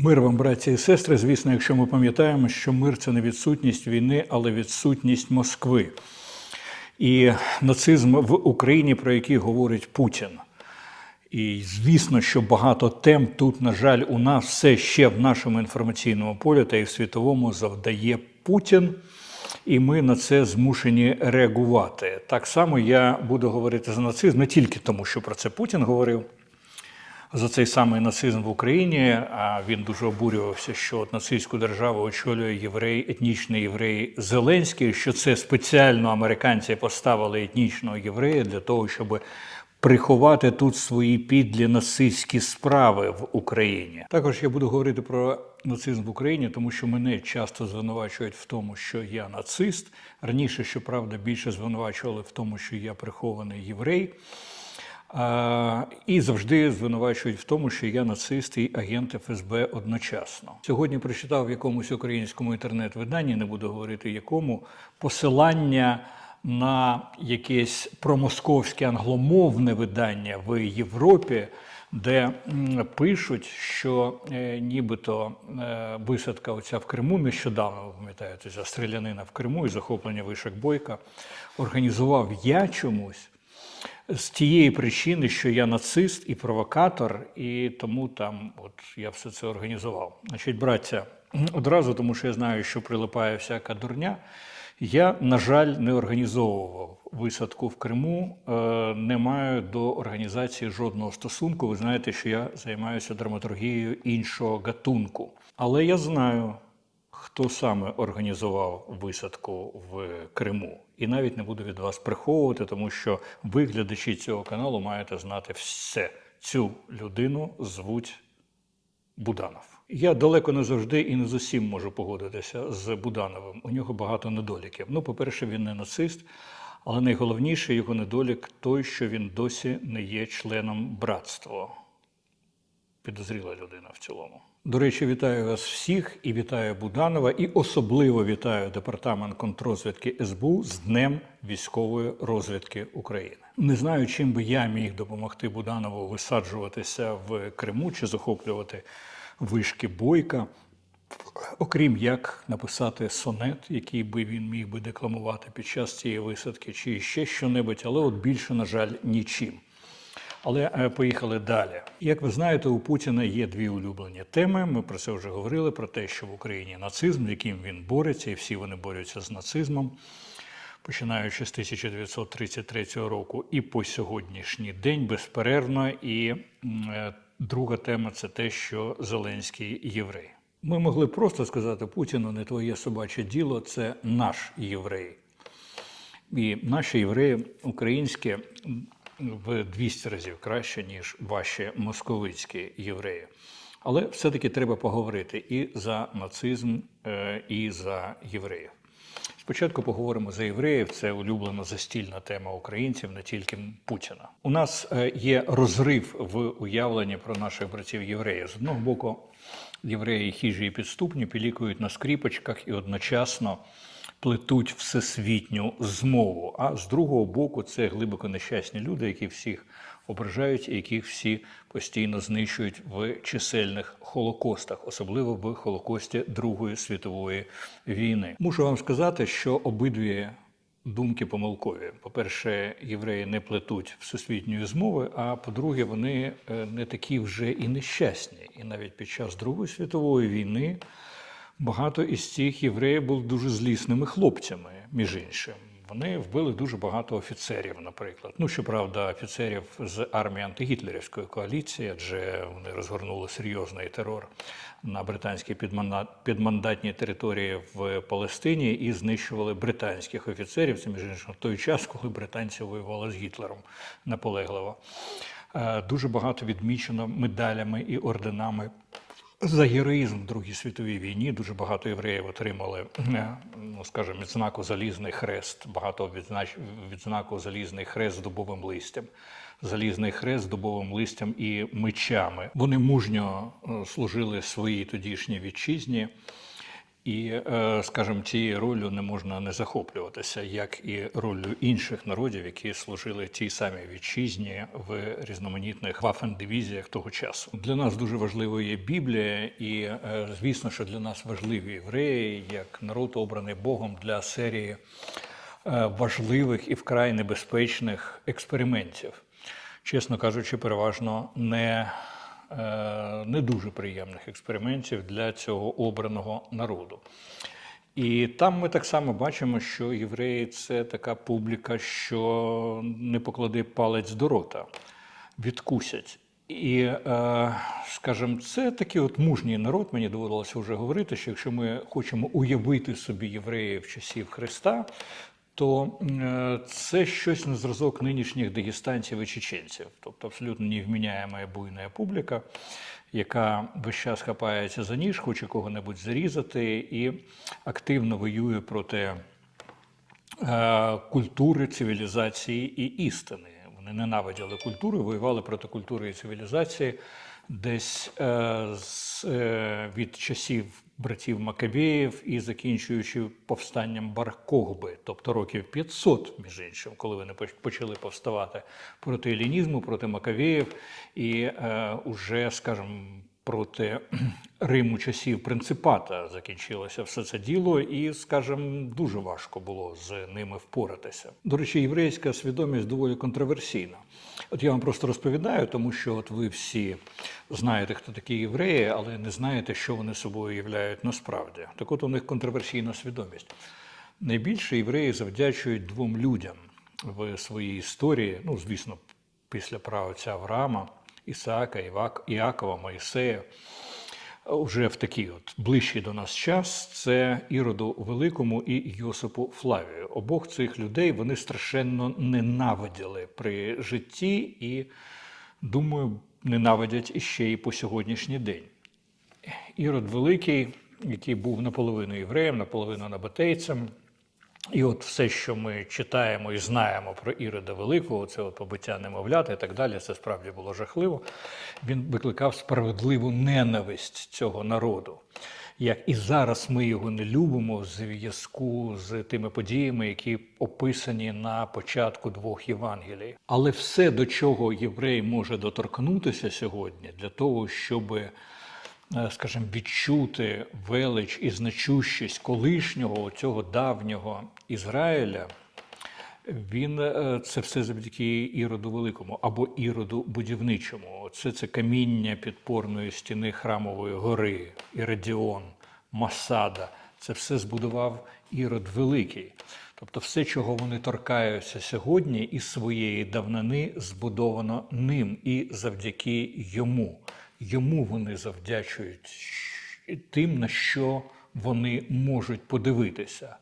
Мир вам, браті і сестри. Звісно, якщо ми пам'ятаємо, що мир це не відсутність війни, але відсутність Москви. І нацизм в Україні, про який говорить Путін. І звісно, що багато тем тут, на жаль, у нас все ще в нашому інформаційному полі та і в світовому завдає Путін. І ми на це змушені реагувати. Так само я буду говорити за нацизм не тільки тому, що про це Путін говорив за цей самий нацизм в Україні. А він дуже обурювався, що от нацистську державу очолює єврей, етнічний єврей Зеленський, що це спеціально американці поставили етнічного єврея для того, щоб приховати тут свої підлі нацистські справи в Україні. Також я буду говорити про нацизм в Україні, тому що мене часто звинувачують в тому, що я нацист. Раніше, щоправда, більше звинувачували в тому, що я прихований єврей. І завжди звинувачують в тому, що я нацист і агент ФСБ одночасно. Сьогодні прочитав в якомусь українському інтернет-виданні, не буду говорити якому, посилання на якесь промосковське англомовне видання в Європі, де пишуть, що е, нібито е, висадка оця в Криму нещодавно, ви пам'ятаєте, ця стрілянина в Криму і захоплення вишок Бойка організував я чомусь з тієї причини, що я нацист і провокатор, і тому там от я все це організував. Значить, браття, одразу, тому що я знаю, що прилипає всяка дурня. Я, на жаль, не організовував висадку в Криму, е, не маю до організації жодного стосунку. Ви знаєте, що я займаюся драматургією іншого гатунку. Але я знаю, хто саме організував висадку в Криму. І навіть не буду від вас приховувати, тому що ви, глядачі цього каналу, маєте знати все. Цю людину звуть Буданов. Я далеко не завжди і не з усім можу погодитися з Будановим. У нього багато недоліків. Ну, по-перше, він не нацист, але найголовніше його недолік той, що він досі не є членом братства. Підозріла людина в цілому. До речі, вітаю вас всіх і вітаю Буданова, і особливо вітаю департамент контрозвідки СБУ з Днем військової розвідки України. Не знаю, чим би я міг допомогти Буданову висаджуватися в Криму чи захоплювати вишки бойка. Окрім як написати сонет, який би він міг би декламувати під час цієї висадки, чи ще що-небудь, але от більше, на жаль, нічим. Але е, поїхали далі. Як ви знаєте, у Путіна є дві улюблені теми. Ми про це вже говорили: про те, що в Україні нацизм, з яким він бореться, і всі вони борються з нацизмом, починаючи з 1933 року і по сьогоднішній день безперервно. І е, друга тема це те, що Зеленський єврей. Ми могли просто сказати Путіну, не твоє собаче діло, це наш єврей. І наші євреї українські в 200 разів краще, ніж ваші московицькі євреї. Але все-таки треба поговорити і за нацизм, е, і за євреїв. Спочатку поговоримо за євреїв. Це улюблена застільна тема українців, не тільки Путіна. У нас е, є розрив в уявленні про наших братів євреїв. З одного боку, євреї хижі і підступні пілікують на скріпочках і одночасно плетуть всесвітню змову. А з другого боку, це глибоко нещасні люди, які всіх ображають і яких всі постійно знищують в чисельних холокостах, особливо в Холокості Другої світової війни. Мушу вам сказати, що обидві. Думки помилкові. По-перше, євреї не плетуть всесвітньої змови, а по-друге, вони е, не такі вже і нещасні. І навіть під час Другої світової війни Багато із цих євреїв були дуже злісними хлопцями, між іншим. Вони вбили дуже багато офіцерів, наприклад. Ну, щоправда, офіцерів з армії антигітлерівської коаліції, адже вони розгорнули серйозний терор на британській підманда- підмандатній території в Палестині і знищували британських офіцерів. Це між іншим той час, коли британці воювали з Гітлером наполегливо. Е, Дуже багато відмічено медалями і орденами за героїзм в Другій світовій війні дуже багато євреїв отримали, е, ну скажімо, відзнаку Залізний хрест, багато відзнач... відзнаку Залізний хрест з дубовим листям, Залізний хрест з дубовим листям і мечами. Вони мужньо е, служили своїй тодішній вітчизні. І, е, скажімо, цією ролью не можна не захоплюватися, як і ролью інших народів, які служили тій самій вітчизні в різноманітних вафен-дивізіях того часу. Для нас дуже важливою є Біблія, і е, звісно, що для нас важливі євреї як народ, обраний Богом для серії е, важливих і вкрай небезпечних експериментів. Чесно кажучи, переважно не не дуже приємних експериментів для цього обраного народу. І там ми так само бачимо, що євреї це така публіка, що не поклади палець до рота, відкусять. І, е, скажімо, це такий от мужній народ. Мені доводилося вже говорити, що якщо ми хочемо уявити собі євреїв часів Христа, то е, це щось на зразок нинішніх дагестанців і чеченців, тобто абсолютно невміняєма буйна публіка, яка весь час хапається за ніж, хоче кого-небудь зарізати і активно воює проти е, культури, цивілізації і істини. Вони ненавиділи культуру, воювали проти культури і цивілізації десь е, від часів братів Макабеїв і закінчуючи повстанням Бар-Когби, тобто років 500, між іншим, коли вони почали повставати проти елінізму, проти Макавеїв і е, уже, скажімо, проти Риму часів принципата закінчилося все це діло, і, скажімо, дуже важко було з ними впоратися. До речі, єврейська свідомість доволі контроверсійна. От я вам просто розповідаю, тому що от ви всі знаєте, хто такі євреї, але не знаєте, що вони собою являють насправді. Так от у них контроверсійна свідомість. Найбільше євреї завдячують двом людям в своїй історії, ну, звісно, після праотця Авраама, Ісаака, Іакова, Моїсея. Уже в такий от ближчий до нас час це Іроду Великому і Йосипу Флавію. Обох цих людей вони страшенно ненавиділи при житті і, думаю, ненавидять іще і по сьогоднішній день. Ірод Великий, який був наполовину євреєм, наполовину набатейцем. І от все, що ми читаємо і знаємо про Ірода Великого, це от побиття немовлят і так далі, це справді було жахливо. Він викликав справедливу ненависть цього народу. Як і зараз ми його не любимо в зв'язку з тими подіями, які описані на початку двох Євангелій. Але все, до чого єврей може доторкнутися сьогодні, для того, щоби скажімо, відчути велич і значущість колишнього цього давнього Ізраїля, він е, це все завдяки Іроду Великому або Іроду будівничому. Це це каміння підпорної стіни храмової гори, Іродіон, Масада. Це все збудував Ірод Великий. Тобто, все, чого вони торкаються сьогодні, із своєї давнини збудовано ним і завдяки йому. Йому вони завдячують тим, на що вони можуть подивитися.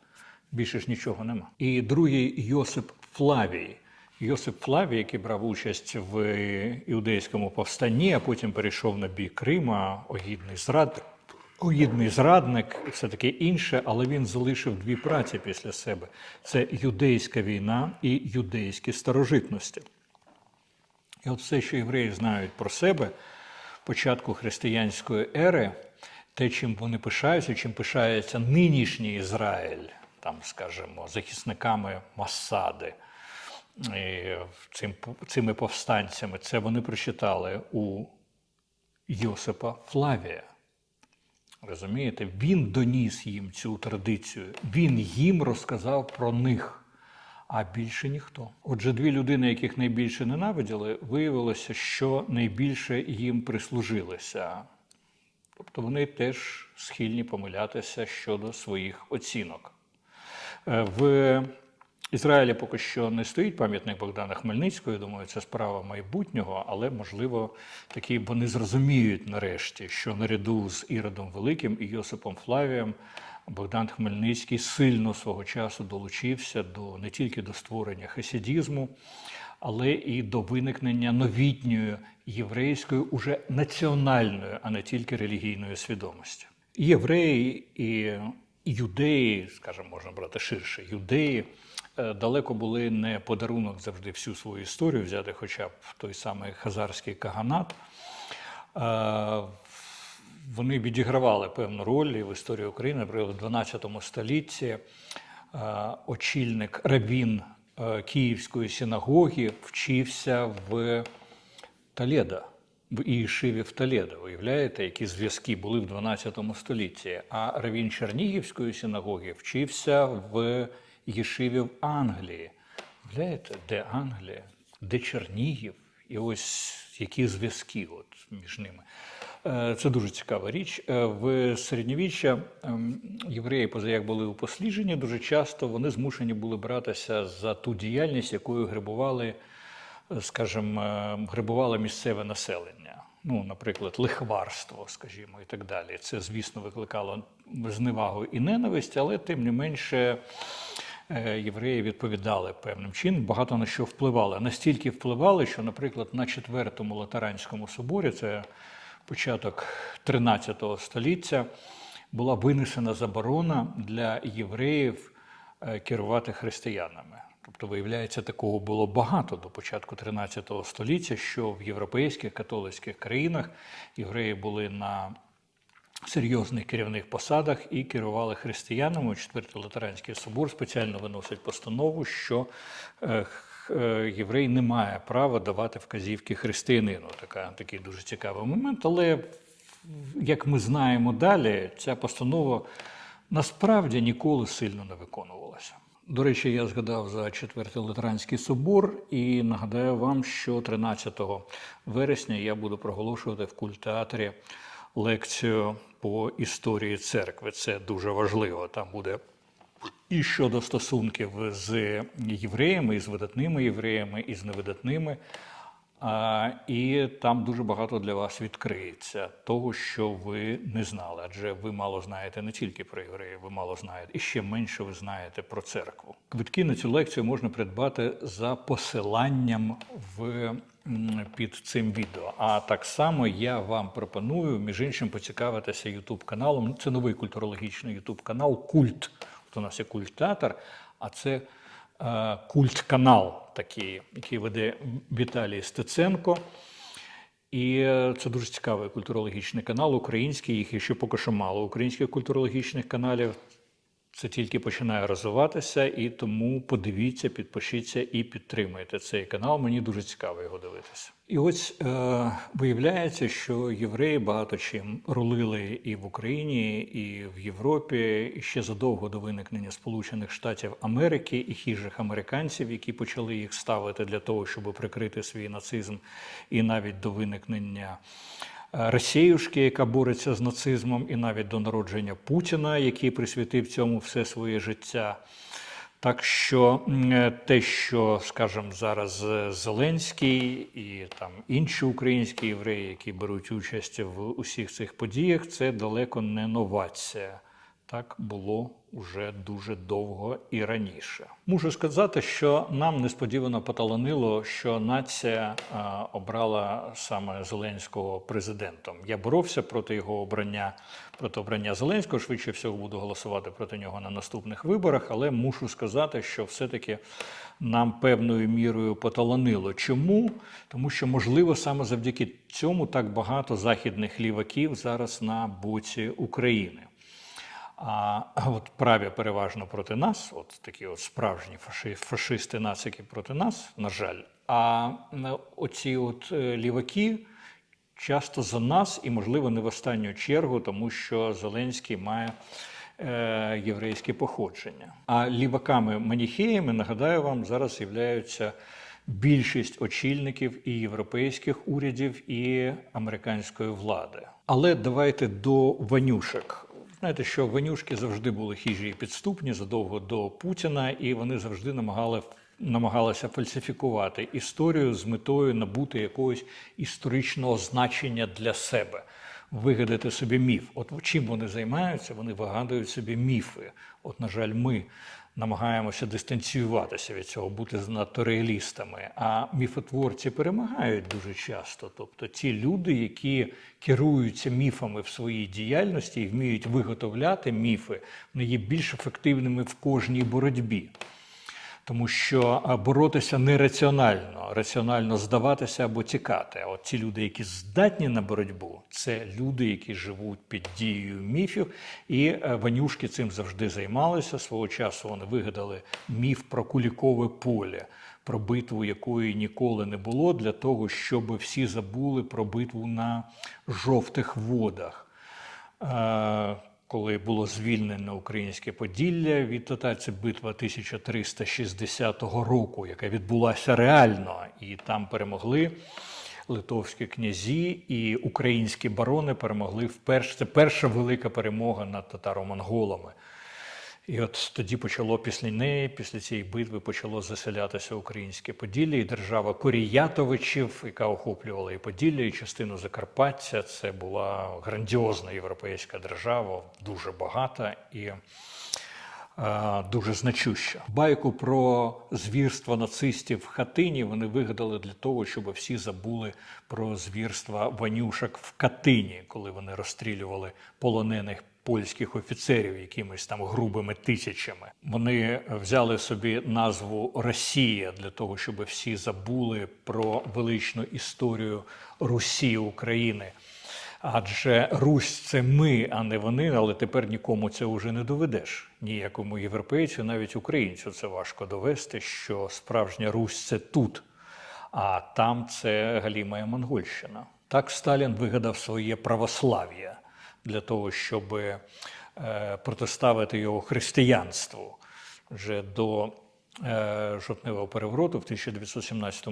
Більше ж нічого нема. І другий Йосип Флавій. Йосип Флавій, який брав участь в іудейському повстанні, а потім перейшов на бік Рима, огідний зрадник. Огідний зрадник все таке інше, але він залишив дві праці після себе: це юдейська війна і юдейські старожитності. І от все, що євреї знають про себе, початку християнської ери, те, чим вони пишаються, чим пишається нинішній Ізраїль, там, скажімо, захисниками Масади, і цим, цими повстанцями, це вони прочитали у Йосипа Флавія. Розумієте, він доніс їм цю традицію, він їм розказав про них, а більше ніхто. Отже, дві людини, яких найбільше ненавиділи, виявилося, що найбільше їм прислужилися. Тобто вони теж схильні помилятися щодо своїх оцінок. Е, В Ізраїлі поки що не стоїть пам'ятник Богдана Хмельницького. Думаю, це справа майбутнього, але можливо такі вони зрозуміють нарешті, що наряду з Іродом Великим і Йосипом Флавієм Богдан Хмельницький сильно свого часу долучився до не тільки до створення хасідізму, але і до виникнення новітньої єврейської, уже національної, а не тільки релігійної свідомості. Євреї і юдеї, скажімо, можна брати ширше, юдеї е, далеко були не подарунок завжди всю свою історію взяти, хоча б той самий хазарський каганат. Вони відігравали певну роль в історії України. Наприклад, в 12 столітті е, очільник рабін е, Київської синагоги вчився в Толедо, в Іїшиві в Толедо. Уявляєте, які зв'язки були в 12 столітті. А равін Чернігівської синагоги вчився в Єшиві в Англії. Уявляєте, де Англія, де Чернігів, і ось які зв'язки от між ними. Е, Це дуже цікава річ. Е, В середньовіччя ем, євреї, поза як були упосліджені, дуже часто вони змушені були братися за ту діяльність, якою грибували, скажімо, е, грибувало місцеве населення. Ну, наприклад, лихварство, скажімо, і так далі. Це, звісно, викликало зневагу і ненависть, але тим не менше євреї відповідали певним чином, багато на що впливали. Настільки впливали, що, наприклад, на четвертому латеранському соборі, це початок 13 століття, була винесена заборона для євреїв е, керувати християнами. Тобто, виявляється, такого було багато до початку 13 століття, що в європейських католицьких країнах євреї були на серйозних керівних посадах і керували християнами. Четвертий латеранський собор спеціально виносить постанову, що е, єврей не має права давати вказівки християнину. Така, такий дуже цікавий момент. Але як ми знаємо далі, ця постанова насправді ніколи сильно не виконувалася. До речі, я згадав за четвертий латеранський собор і нагадаю вам, що 13 вересня я буду проголошувати в культтеатрі лекцію по історії церкви. Це дуже важливо. Там буде і щодо стосунків з євреями, і з видатними євреями, і з невидатними. А, і там дуже багато для вас відкриється того, що ви не знали. Адже ви мало знаєте не тільки про євреїв, ви мало знаєте, і ще менше ви знаєте про церкву. Квитки на цю лекцію можна придбати за посиланням в, під цим відео. А так само я вам пропоную, між іншим, поцікавитися Ютуб каналом. Це новий культурологічний Ютуб канал Культ. У нас є культ-театр, а це е, культ-канал такий, який веде Віталій Стеценко. І е, це дуже цікавий культурологічний канал, український, їх ще поки що мало українських культурологічних каналів. Це тільки починає розвиватися, і тому подивіться, підпишіться і підтримуйте цей канал. Мені дуже цікаво його дивитися. І ось е, виявляється, що євреї багато чим рулили і в Україні, і в Європі, і ще задовго до виникнення Сполучених Штатів Америки і хижих американців, які почали їх ставити для того, щоб прикрити свій нацизм, і навіть до виникнення. Росіюшки, яка бореться з нацизмом, і навіть до народження Путіна, який присвятив цьому все своє життя. Так що е, те, що, скажімо, зараз е, Зеленський і там інші українські євреї, які беруть участь в усіх цих подіях, це далеко не новація. Так було уже дуже довго і раніше. Мушу сказати, що нам несподівано поталанило, що нація е, обрала саме Зеленського президентом. Я боровся проти його обрання, проти обрання Зеленського. Швидше всього буду голосувати проти нього на наступних виборах, але мушу сказати, що все-таки нам певною мірою поталанило. Чому? Тому що, можливо, саме завдяки цьому так багато західних ліваків зараз на боці України. А от праві переважно проти нас, от такі от справжні фаши, фашисти, нацики проти нас, на жаль. А оці от е, ліваки часто за нас, і, можливо, не в останню чергу, тому що Зеленський має е, єврейське походження. А ліваками-маніхеями, нагадаю вам, зараз являються більшість очільників і європейських урядів, і американської влади. Але давайте до ванюшек. Знаєте, що венюшки завжди були хижі і підступні задовго до Путіна, і вони завжди намагали, намагалися фальсифікувати історію з метою набути якогось історичного значення для себе, вигадати собі міф. От чим вони займаються? Вони вигадують собі міфи. От, на жаль, ми намагаємося дистанціюватися від цього, бути занадто реалістами. А міфотворці перемагають дуже часто. Тобто ті люди, які керуються міфами в своїй діяльності і вміють виготовляти міфи, вони є більш ефективними в кожній боротьбі. Тому що боротися нераціонально, раціонально здаватися або тікати. А от ті люди, які здатні на боротьбу, це люди, які живуть під дією міфів. І е, ванюшки цим завжди займалися. Свого часу вони вигадали міф про кулікове поле, про битву, якої ніколи не було, для того, щоб всі забули про битву на жовтих водах. Коли було звільнено українське Поділля від татар, це битва 1360 року, яка відбулася реально, і там перемогли литовські князі, і українські барони перемогли вперше. Це перша велика перемога над татаро-монголами. І от тоді почало після неї, після цієї битви, почало заселятися українське Поділля і держава Коріятовичів, яка охоплювала і Поділля, і частину Закарпаття. Це була грандіозна європейська держава, дуже багата і е, дуже значуща. Байку про звірства нацистів в хатині вони вигадали для того, щоб всі забули про звірства ванюшок в Катині, коли вони розстрілювали полонених польських офіцерів якимись там грубими тисячами. Вони взяли собі назву Росія для того, щоб всі забули про величну історію Русі України. Адже Русь це ми, а не вони, але тепер нікому це вже не доведеш. Ніякому європейцю, навіть українцю це важко довести, що справжня Русь це тут, а там це Галімая Монгольщина. Так Сталін вигадав своє православ'я для того, щоб е, протиставити його християнству. Вже до е, жовтневого перевороту в 1917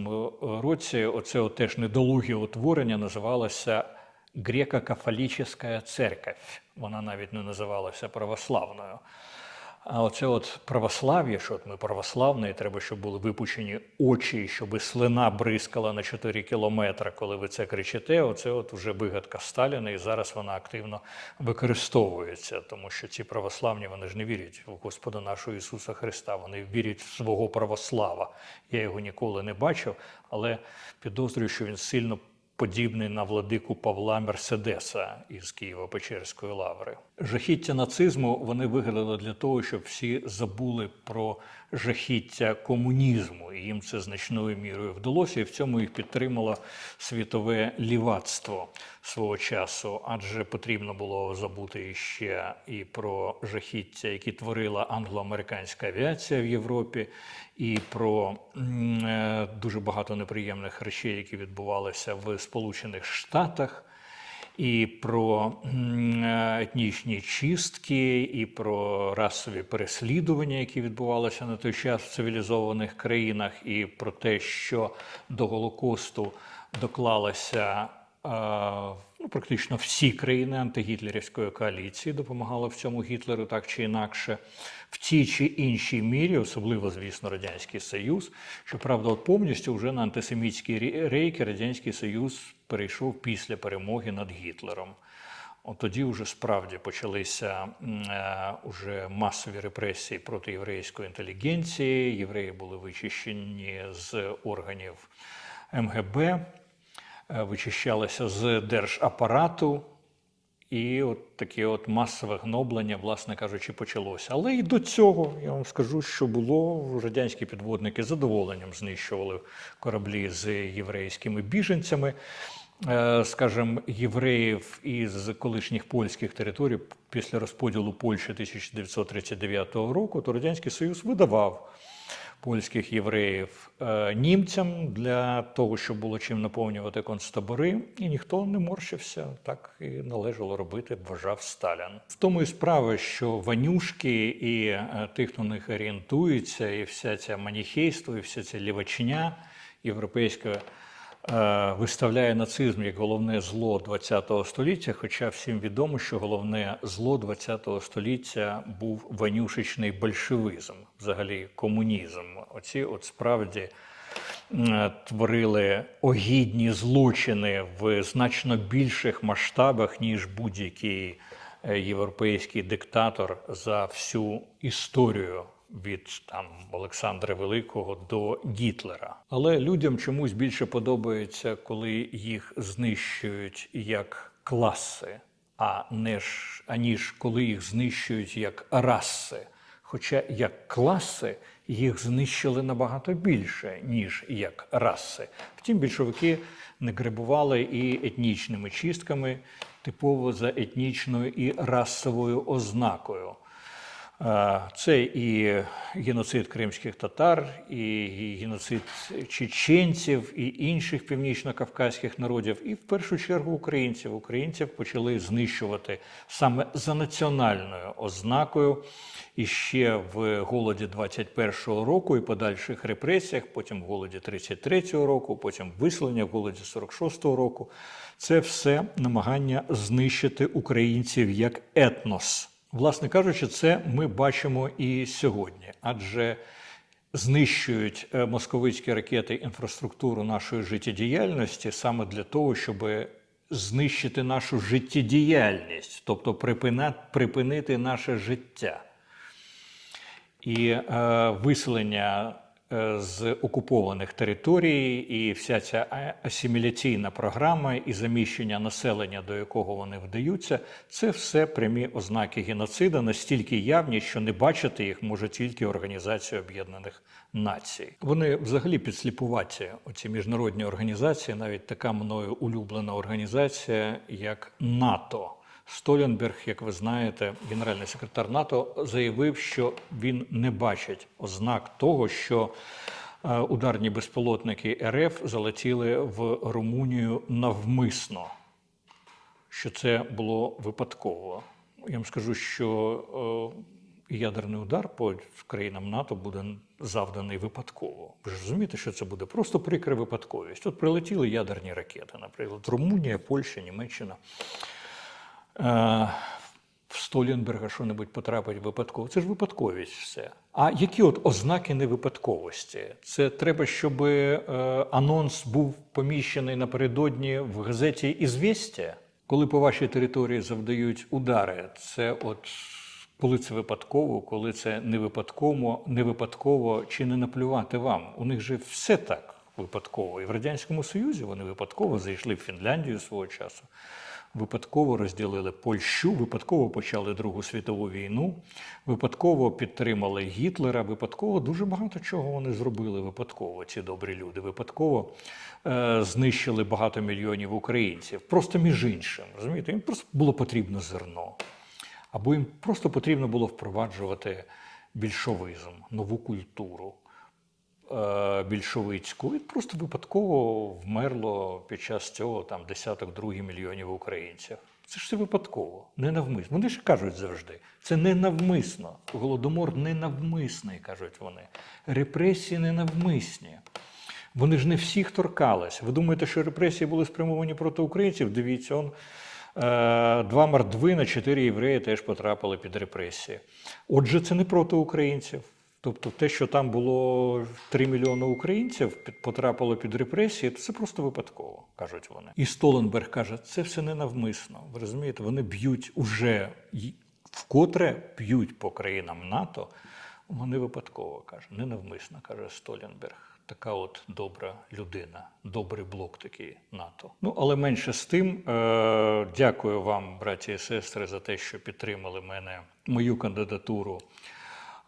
році оце от теж недолуге утворення називалося Греко-кафолічна церковь. Вона навіть не називалася православною. А оце от православ'я, що от ми православні, треба, щоб були випучені очі, щоб слина бризкала на 4 кілометри, коли ви це кричите. Оце от вже вигадка Сталіна, і зараз вона активно використовується, тому що ці православні вони ж не вірять в Господа нашого Ісуса Христа. Вони вірять в свого православа. Я його ніколи не бачив, але підозрюю, що він сильно подібний на владику Павла Мерседеса із Києво-Печерської лаври. Жахіття нацизму вони вигадали для того, щоб всі забули про жахіття комунізму, і їм це значною мірою вдалося, і в цьому їх підтримало світове лівацтво свого часу, адже потрібно було забути ще і про жахіття, які творила англо-американська авіація в Європі, і про е, дуже багато неприємних речей, які відбувалися в Сполучених Штатах. І про е, етнічні чистки, і про расові переслідування, які відбувалися на той час в цивілізованих країнах, і про те, що до Голокосту доклалися е, ну, практично всі країни антигітлерівської коаліції, допомагали в цьому Гітлеру так чи інакше, в тій чи іншій мірі, особливо, звісно, Радянський Союз. Щоправда, от повністю вже на антисемітські рейки Радянський Союз перейшов після перемоги над Гітлером. От тоді вже справді почалися е, уже масові репресії проти єврейської інтелігенції. Євреї були вичищені з органів МГБ, е, вичищалися з держапарату. І от таке от масове гноблення, власне кажучи, почалося. Але і до цього я вам скажу, що було радянські підводники з задоволенням знищували кораблі з єврейськими біженцями. Е, Скажімо, євреїв із колишніх польських територій після розподілу Польщі 1939 року, то Радянський Союз видавав польських євреїв е, німцям для того, щоб було чим наповнювати концтабори, і ніхто не морщився. Так і належало робити, вважав Сталін. В тому і справа, що ванюшки і е, тих, хто на них орієнтується, і вся ця маніхейство, і вся ця лівачня європейська. Е, Виставляє нацизм як головне зло ХХ століття, хоча всім відомо, що головне зло ХХ століття був ванюшечний большевизм, взагалі комунізм. Оці от справді творили огідні злочини в значно більших масштабах, ніж будь-який е, європейський диктатор за всю історію від там Олександра Великого до Гітлера. Але людям чомусь більше подобається, коли їх знищують як класи, а не ж аніж коли їх знищують як раси. Хоча як класи їх знищили набагато більше, ніж як раси. Втім, більшовики не гребували і етнічними чистками, типово за етнічною і расовою ознакою. Це і геноцид кримських татар, і геноцид чеченців, і інших північно-кавказьких народів, і в першу чергу українців. Українців почали знищувати саме за національною ознакою. І ще в голоді 21-го року і подальших репресіях, потім в голоді 33-го року, потім виселення в голоді 46-го року. Це все намагання знищити українців як етнос. Власне кажучи, це ми бачимо і сьогодні, адже знищують е, московицькі ракети інфраструктуру нашої життєдіяльності саме для того, щоб знищити нашу життєдіяльність, тобто припинити наше життя. І е, виселення з окупованих територій, і вся ця асиміляційна програма і заміщення населення, до якого вони вдаються, це все прямі ознаки геноциду, настільки явні, що не бачити їх може тільки Організація Об'єднаних Націй. Вони взагалі підсліпуваті, оці міжнародні організації, навіть така мною улюблена організація, як НАТО. Столінберг, як ви знаєте, генеральний секретар НАТО, заявив, що він не бачить ознак того, що е, ударні безпілотники РФ залетіли в Румунію навмисно, що це було випадково. Я вам скажу, що е, ядерний удар по країнам НАТО буде завданий випадково. Ви ж розумієте, що це буде просто прикра випадковість. От прилетіли ядерні ракети, наприклад, Румунія, Польща, Німеччина. Е, в Столінберга що-небудь потрапить випадково. Це ж випадковість все. А які от ознаки невипадковості? Це треба, щоб е, анонс був поміщений напередодні в газеті «Ізвістя», коли по вашій території завдають удари. Це от коли це випадково, коли це не випадково, не випадково чи не наплювати вам. У них же все так випадково. І в Радянському Союзі вони випадково зайшли в Фінляндію свого часу випадково розділили Польщу, випадково почали Другу світову війну, випадково підтримали Гітлера, випадково дуже багато чого вони зробили. Випадково ці добрі люди, випадково е, знищили багато мільйонів українців. Просто між іншим. Розумієте, їм просто було потрібно зерно. Або їм просто потрібно було впроваджувати більшовизм, нову культуру більшовицьку, і просто випадково вмерло під час цього там десяток других мільйонів українців. Це ж все випадково, ненавмисно. Вони ж кажуть завжди, це ненавмисно. Голодомор ненавмисний, кажуть вони. Репресії ненавмисні. Вони ж не всіх торкались. Ви думаєте, що репресії були спрямовані проти українців? Дивіться, он, е, два мордвина, чотири євреї теж потрапили під репресії. Отже, це не проти українців. Тобто те, що там було 3 мільйони українців, потрапило під репресії, то це просто випадково, кажуть вони. І Столенберг каже, це все ненавмисно. Ви розумієте, вони б'ють уже вкотре б'ють по країнам НАТО. Вони випадково каже, ненавмисно, каже Столенберг. Така от добра людина, добрий блок такий НАТО. Ну але менше з тим, е- дякую вам, браті і сестри, за те, що підтримали мене мою кандидатуру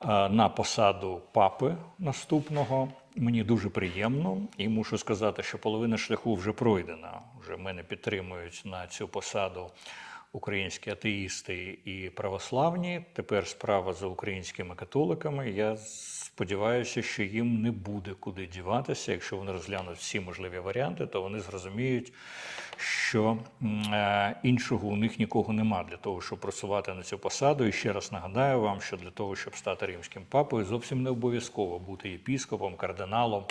на посаду папи наступного. Мені дуже приємно, і мушу сказати, що половина шляху вже пройдена. Вже мене підтримують на цю посаду українські атеїсти і православні. Тепер справа за українськими католиками. Я сподіваюся, що їм не буде куди діватися. Якщо вони розглянуть всі можливі варіанти, то вони зрозуміють, що е, іншого у них нікого нема для того, щоб просувати на цю посаду. І ще раз нагадаю вам, що для того, щоб стати римським папою, зовсім не обов'язково бути єпіскопом, кардиналом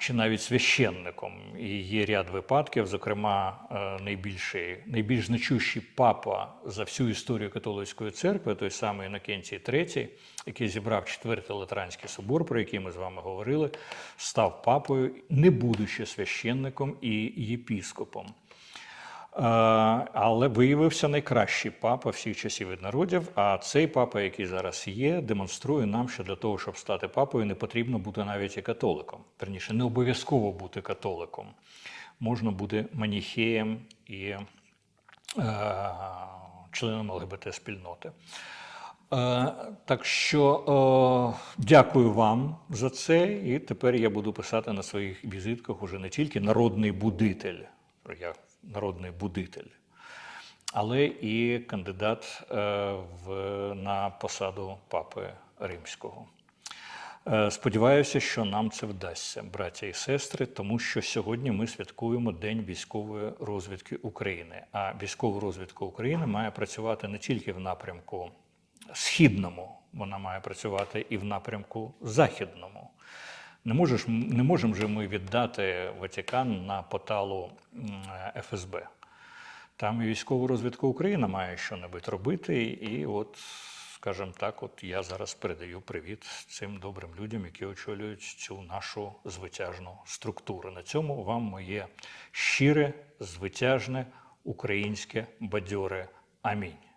чи навіть священником. І є ряд випадків, зокрема, е, найбільший, найбільш значущий папа за всю історію католицької церкви, той самий Інокенцій III, який зібрав четвертий Латеранський собор, про який ми з вами говорили, став папою, не будучи священником і єпіскопом. Е, Але виявився найкращий папа всіх часів і народів. А цей папа, який зараз є, демонструє нам, що для того, щоб стати папою, не потрібно бути навіть і католиком. Верніше, не обов'язково бути католиком. Можна бути маніхеєм і е, членом ЛГБТ спільноти. Е, так що е, дякую вам за це. І тепер я буду писати на своїх візитках уже не тільки народний будитель, я народний будитель, але і кандидат е, в, на посаду папи римського. Е, Сподіваюся, що нам це вдасться, браття і сестри, тому що сьогодні ми святкуємо День військової розвідки України. А військова розвідка України має працювати не тільки в напрямку східному, вона має працювати і в напрямку західному. Не, можеш, не можемо же ми віддати Ватикан на поталу ФСБ. Там і військова розвідка України має що-небудь робити. І от, скажімо так, от я зараз передаю привіт цим добрим людям, які очолюють цю нашу звитяжну структуру. На цьому вам моє щире, звитяжне українське бадьоре. Амінь.